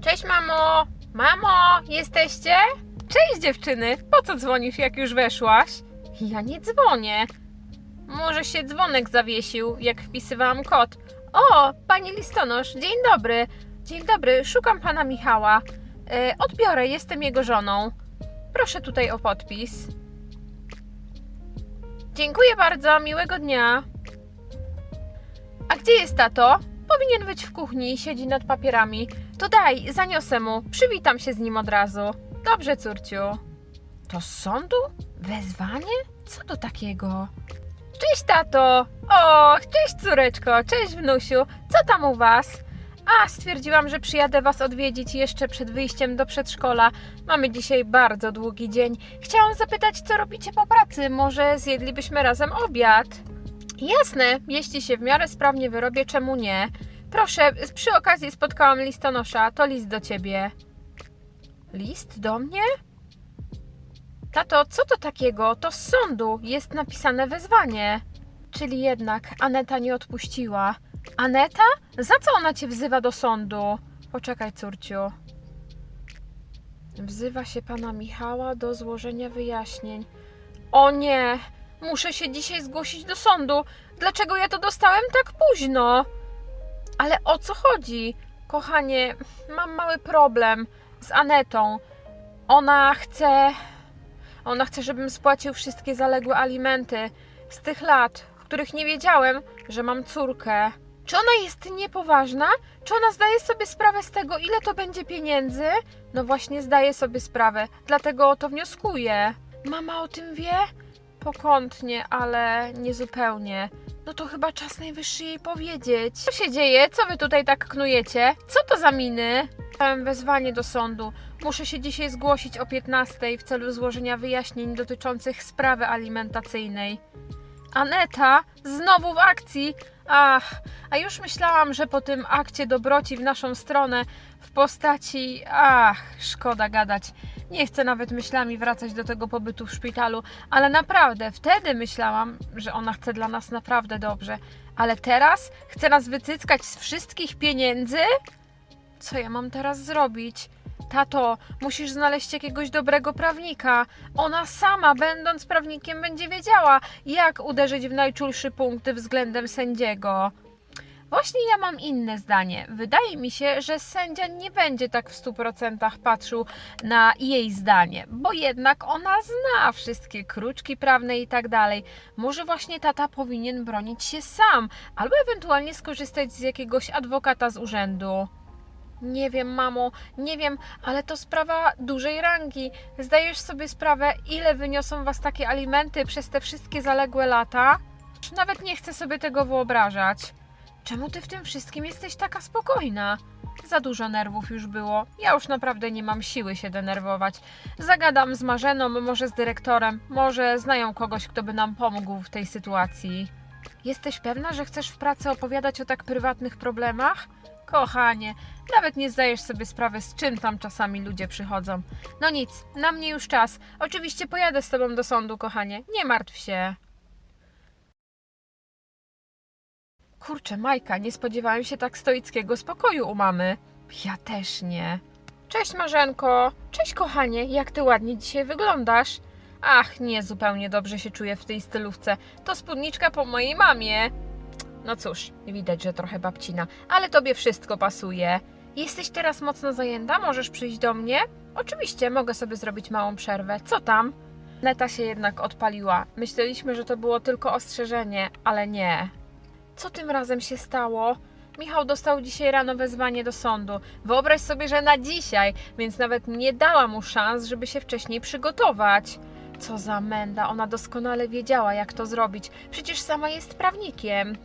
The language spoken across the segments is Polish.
Cześć mamo! Mamo, jesteście? Cześć dziewczyny! Po co dzwonisz jak już weszłaś? Ja nie dzwonię. Może się dzwonek zawiesił, jak wpisywałam kod. O, pani listonosz, dzień dobry. Dzień dobry, szukam pana Michała. E, odbiorę, jestem jego żoną. Proszę tutaj o podpis. Dziękuję bardzo, miłego dnia. Gdzie jest tato? Powinien być w kuchni, siedzi nad papierami. To daj, zaniosę mu. Przywitam się z nim od razu. Dobrze, córciu. To z sądu? Wezwanie? Co to takiego? Cześć, tato! O, cześć, córeczko! Cześć, wnusiu! Co tam u was? A, stwierdziłam, że przyjadę was odwiedzić jeszcze przed wyjściem do przedszkola. Mamy dzisiaj bardzo długi dzień. Chciałam zapytać, co robicie po pracy? Może zjedlibyśmy razem obiad? Jasne, jeśli się w miarę sprawnie wyrobię, czemu nie? Proszę, przy okazji spotkałam listonosza, to list do ciebie. List do mnie? Tato, co to takiego? To z sądu jest napisane wezwanie. Czyli jednak Aneta nie odpuściła. Aneta? Za co ona cię wzywa do sądu? Poczekaj, córciu. Wzywa się pana Michała do złożenia wyjaśnień. O nie! Muszę się dzisiaj zgłosić do sądu. Dlaczego ja to dostałem tak późno? Ale o co chodzi? Kochanie, mam mały problem z Anetą. Ona chce. Ona chce, żebym spłacił wszystkie zaległe alimenty z tych lat, w których nie wiedziałem, że mam córkę. Czy ona jest niepoważna? Czy ona zdaje sobie sprawę z tego, ile to będzie pieniędzy? No właśnie, zdaje sobie sprawę, dlatego o to wnioskuję. Mama o tym wie? Pokątnie, ale niezupełnie. No to chyba czas najwyższy jej powiedzieć. Co się dzieje? Co wy tutaj tak knujecie? Co to za miny? Dałem wezwanie do sądu. Muszę się dzisiaj zgłosić o 15 w celu złożenia wyjaśnień dotyczących sprawy alimentacyjnej. Aneta, znowu w akcji. Ach, a już myślałam, że po tym akcie dobroci w naszą stronę w postaci. Ach, szkoda gadać. Nie chcę nawet myślami wracać do tego pobytu w szpitalu, ale naprawdę wtedy myślałam, że ona chce dla nas naprawdę dobrze. Ale teraz chce nas wycyckać z wszystkich pieniędzy? Co ja mam teraz zrobić? Tato, musisz znaleźć jakiegoś dobrego prawnika. Ona sama, będąc prawnikiem, będzie wiedziała, jak uderzyć w najczulszy punkt względem sędziego. Właśnie ja mam inne zdanie. Wydaje mi się, że sędzia nie będzie tak w 100% patrzył na jej zdanie, bo jednak ona zna wszystkie kruczki prawne i tak dalej. Może właśnie tata powinien bronić się sam, albo ewentualnie skorzystać z jakiegoś adwokata z urzędu. Nie wiem, mamo, nie wiem, ale to sprawa dużej rangi. Zdajesz sobie sprawę, ile wyniosą was takie alimenty przez te wszystkie zaległe lata? Nawet nie chcę sobie tego wyobrażać. Czemu ty w tym wszystkim jesteś taka spokojna? Za dużo nerwów już było. Ja już naprawdę nie mam siły się denerwować. Zagadam z Marzeną, może z dyrektorem, może znają kogoś, kto by nam pomógł w tej sytuacji. Jesteś pewna, że chcesz w pracy opowiadać o tak prywatnych problemach? Kochanie, nawet nie zdajesz sobie sprawy, z czym tam czasami ludzie przychodzą. No nic, na mnie już czas. Oczywiście pojadę z tobą do sądu, kochanie. Nie martw się. Kurczę, Majka, nie spodziewałem się tak stoickiego spokoju u mamy. Ja też nie. Cześć Marzenko. Cześć kochanie, jak ty ładnie dzisiaj wyglądasz. Ach, nie, zupełnie dobrze się czuję w tej stylówce. To spódniczka po mojej mamie. No cóż, widać, że trochę babcina, ale tobie wszystko pasuje. Jesteś teraz mocno zajęta? Możesz przyjść do mnie? Oczywiście, mogę sobie zrobić małą przerwę. Co tam? Neta się jednak odpaliła. Myśleliśmy, że to było tylko ostrzeżenie, ale nie. Co tym razem się stało? Michał dostał dzisiaj rano wezwanie do sądu. Wyobraź sobie, że na dzisiaj, więc nawet nie dała mu szans, żeby się wcześniej przygotować. Co za menda, ona doskonale wiedziała, jak to zrobić. Przecież sama jest prawnikiem.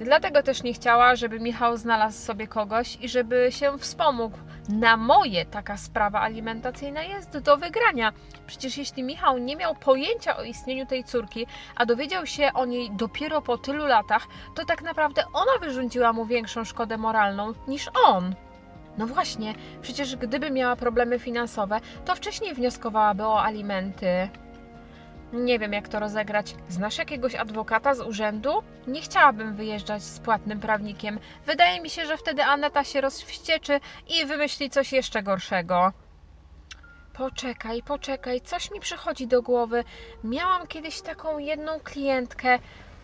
Dlatego też nie chciała, żeby Michał znalazł sobie kogoś i żeby się wspomógł. Na moje taka sprawa alimentacyjna jest do wygrania. Przecież jeśli Michał nie miał pojęcia o istnieniu tej córki, a dowiedział się o niej dopiero po tylu latach, to tak naprawdę ona wyrządziła mu większą szkodę moralną niż on. No właśnie, przecież gdyby miała problemy finansowe, to wcześniej wnioskowałaby o alimenty. Nie wiem, jak to rozegrać. Znasz jakiegoś adwokata z urzędu? Nie chciałabym wyjeżdżać z płatnym prawnikiem. Wydaje mi się, że wtedy Aneta się rozwścieczy i wymyśli coś jeszcze gorszego. Poczekaj, poczekaj, coś mi przychodzi do głowy. Miałam kiedyś taką jedną klientkę,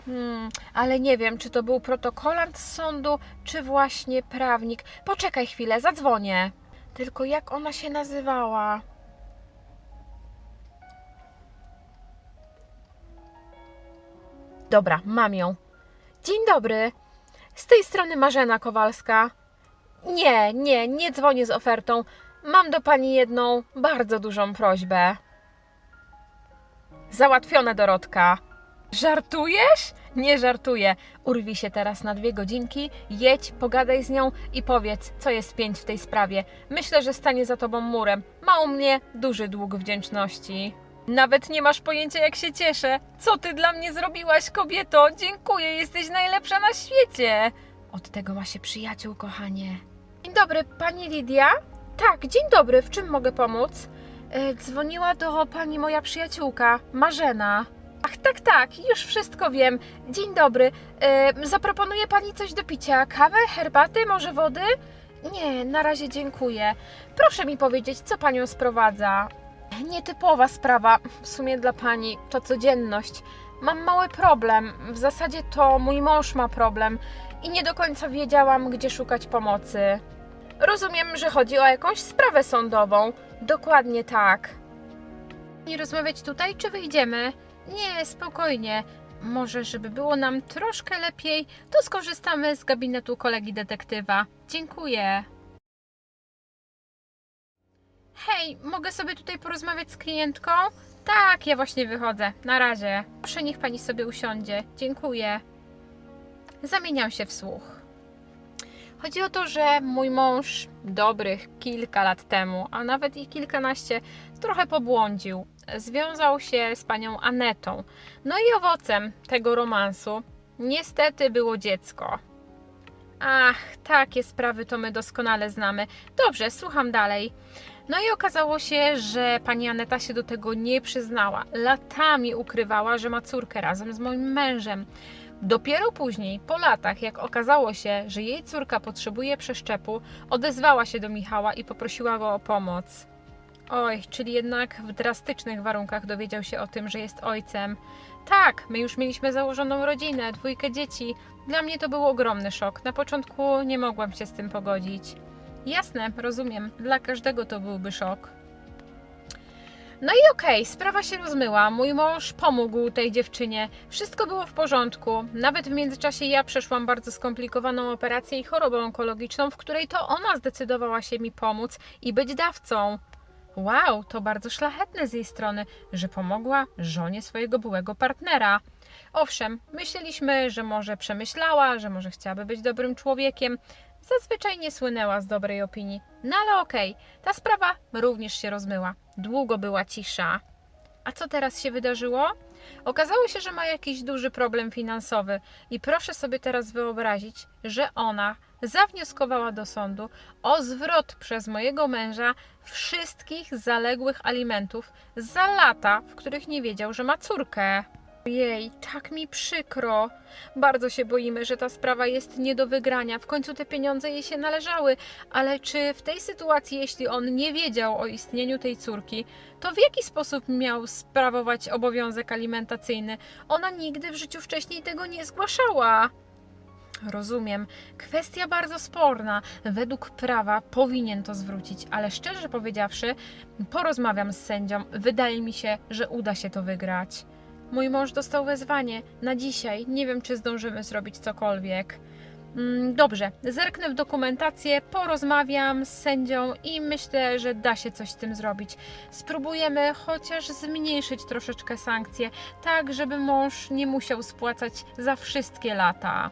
hmm, ale nie wiem, czy to był protokolant z sądu, czy właśnie prawnik. Poczekaj chwilę, zadzwonię. Tylko jak ona się nazywała? Dobra, mam ją. Dzień dobry. Z tej strony Marzena Kowalska. Nie, nie, nie dzwonię z ofertą. Mam do pani jedną bardzo dużą prośbę. Załatwione, Dorotka. Żartujesz? Nie żartuję. Urwij się teraz na dwie godzinki, jedź, pogadaj z nią i powiedz, co jest pięć w tej sprawie. Myślę, że stanie za tobą murem. Ma u mnie duży dług wdzięczności. Nawet nie masz pojęcia, jak się cieszę. Co ty dla mnie zrobiłaś, kobieto? Dziękuję, jesteś najlepsza na świecie. Od tego ma się przyjaciół, kochanie. Dzień dobry, pani Lidia? Tak, dzień dobry, w czym mogę pomóc? E, dzwoniła do pani moja przyjaciółka, Marzena. Ach, tak, tak, już wszystko wiem. Dzień dobry. E, zaproponuje pani coś do picia? Kawę, herbaty, może wody? Nie, na razie dziękuję. Proszę mi powiedzieć, co panią sprowadza? Nietypowa sprawa, w sumie dla pani, to codzienność. Mam mały problem. W zasadzie to mój mąż ma problem i nie do końca wiedziałam, gdzie szukać pomocy. Rozumiem, że chodzi o jakąś sprawę sądową. Dokładnie tak. Nie rozmawiać tutaj, czy wyjdziemy? Nie, spokojnie. Może, żeby było nam troszkę lepiej, to skorzystamy z gabinetu kolegi detektywa. Dziękuję. Hej, mogę sobie tutaj porozmawiać z klientką? Tak, ja właśnie wychodzę. Na razie. Proszę, niech pani sobie usiądzie. Dziękuję. Zamieniam się w słuch. Chodzi o to, że mój mąż dobrych kilka lat temu, a nawet i kilkanaście, trochę pobłądził. Związał się z panią Anetą. No i owocem tego romansu niestety było dziecko. Ach, takie sprawy to my doskonale znamy. Dobrze, słucham dalej. No i okazało się, że pani Aneta się do tego nie przyznała. Latami ukrywała, że ma córkę razem z moim mężem. Dopiero później, po latach, jak okazało się, że jej córka potrzebuje przeszczepu, odezwała się do Michała i poprosiła go o pomoc. Oj, czyli jednak w drastycznych warunkach dowiedział się o tym, że jest ojcem. Tak, my już mieliśmy założoną rodzinę, dwójkę dzieci. Dla mnie to był ogromny szok. Na początku nie mogłam się z tym pogodzić. Jasne, rozumiem. Dla każdego to byłby szok. No i okej, sprawa się rozmyła. Mój mąż pomógł tej dziewczynie. Wszystko było w porządku. Nawet w międzyczasie ja przeszłam bardzo skomplikowaną operację i chorobę onkologiczną, w której to ona zdecydowała się mi pomóc i być dawcą. Wow, to bardzo szlachetne z jej strony, że pomogła żonie swojego byłego partnera. Owszem, myśleliśmy, że może przemyślała, że może chciałaby być dobrym człowiekiem. Zazwyczaj nie słynęła z dobrej opinii. No ale okej, ta sprawa również się rozmyła. Długo była cisza. A co teraz się wydarzyło? Okazało się, że ma jakiś duży problem finansowy i proszę sobie teraz wyobrazić, że ona zawnioskowała do sądu o zwrot przez mojego męża wszystkich zaległych alimentów za lata, w których nie wiedział, że ma córkę. Jej, tak mi przykro. Bardzo się boimy, że ta sprawa jest nie do wygrania. W końcu te pieniądze jej się należały, ale czy w tej sytuacji, jeśli on nie wiedział o istnieniu tej córki, to w jaki sposób miał sprawować obowiązek alimentacyjny? Ona nigdy w życiu wcześniej tego nie zgłaszała. Rozumiem. Kwestia bardzo sporna. Według prawa powinien to zwrócić, ale szczerze powiedziawszy, porozmawiam z sędzią. Wydaje mi się, że uda się to wygrać. Mój mąż dostał wezwanie na dzisiaj. Nie wiem, czy zdążymy zrobić cokolwiek. Mm, Dobrze, zerknę w dokumentację, porozmawiam z sędzią i myślę, że da się coś z tym zrobić. Spróbujemy chociaż zmniejszyć troszeczkę sankcje, tak żeby mąż nie musiał spłacać za wszystkie lata.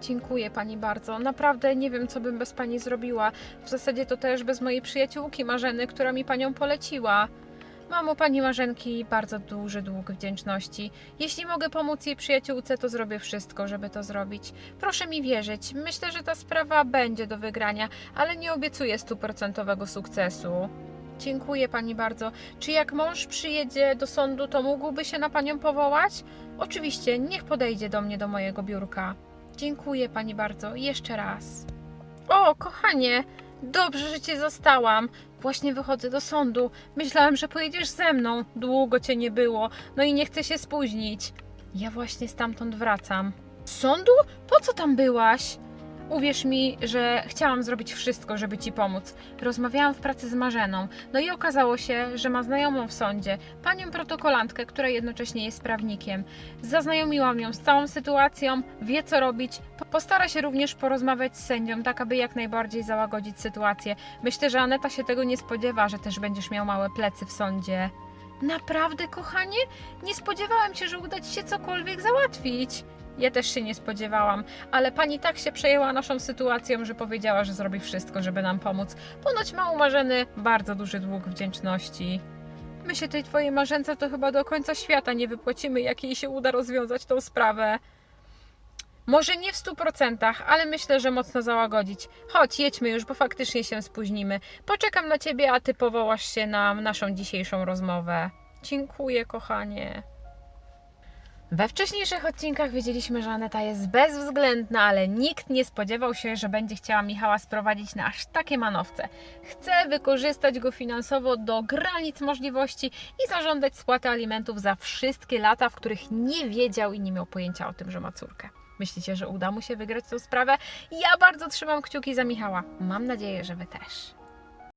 Dziękuję pani bardzo. Naprawdę nie wiem, co bym bez pani zrobiła. W zasadzie to też bez mojej przyjaciółki Marzeny, która mi panią poleciła. Mam u pani Marzenki bardzo duży dług wdzięczności. Jeśli mogę pomóc jej przyjaciółce, to zrobię wszystko, żeby to zrobić. Proszę mi wierzyć, myślę, że ta sprawa będzie do wygrania, ale nie obiecuję stuprocentowego sukcesu. Dziękuję pani bardzo. Czy jak mąż przyjedzie do sądu, to mógłby się na panią powołać? Oczywiście, niech podejdzie do mnie do mojego biurka. Dziękuję pani bardzo. Jeszcze raz. O, kochanie, dobrze, że cię zastałam. Właśnie wychodzę do sądu. Myślałem, że pojedziesz ze mną. Długo cię nie było. No i nie chcę się spóźnić. Ja właśnie stamtąd wracam. Z sądu? Po co tam byłaś? Uwierz mi, że chciałam zrobić wszystko, żeby ci pomóc. Rozmawiałam w pracy z Marzeną, no i okazało się, że ma znajomą w sądzie, panią protokolantkę, która jednocześnie jest prawnikiem. Zaznajomiłam ją z całą sytuacją, wie co robić. Po- Postara się również porozmawiać z sędzią, tak aby jak najbardziej załagodzić sytuację. Myślę, że Aneta się tego nie spodziewa, że też będziesz miał małe plecy w sądzie. Naprawdę, kochanie? Nie spodziewałem się, że uda ci się cokolwiek załatwić. Ja też się nie spodziewałam, ale pani tak się przejęła naszą sytuacją, że powiedziała, że zrobi wszystko, żeby nam pomóc. Ponoć ma u Marzeny bardzo duży dług wdzięczności. My się tej twojej marzence to chyba do końca świata nie wypłacimy, jak jej się uda rozwiązać tą sprawę. Może nie w stu procentach, ale myślę, że mocno załagodzić. Chodź, jedźmy już, bo faktycznie się spóźnimy. Poczekam na ciebie, a ty powołasz się na naszą dzisiejszą rozmowę. Dziękuję, kochanie. We wcześniejszych odcinkach wiedzieliśmy, że Aneta jest bezwzględna, ale nikt nie spodziewał się, że będzie chciała Michała sprowadzić na aż takie manowce. Chce wykorzystać go finansowo do granic możliwości i zażądać spłaty alimentów za wszystkie lata, w których nie wiedział i nie miał pojęcia o tym, że ma córkę. Myślicie, że uda mu się wygrać tę sprawę? Ja bardzo trzymam kciuki za Michała. Mam nadzieję, że Wy też.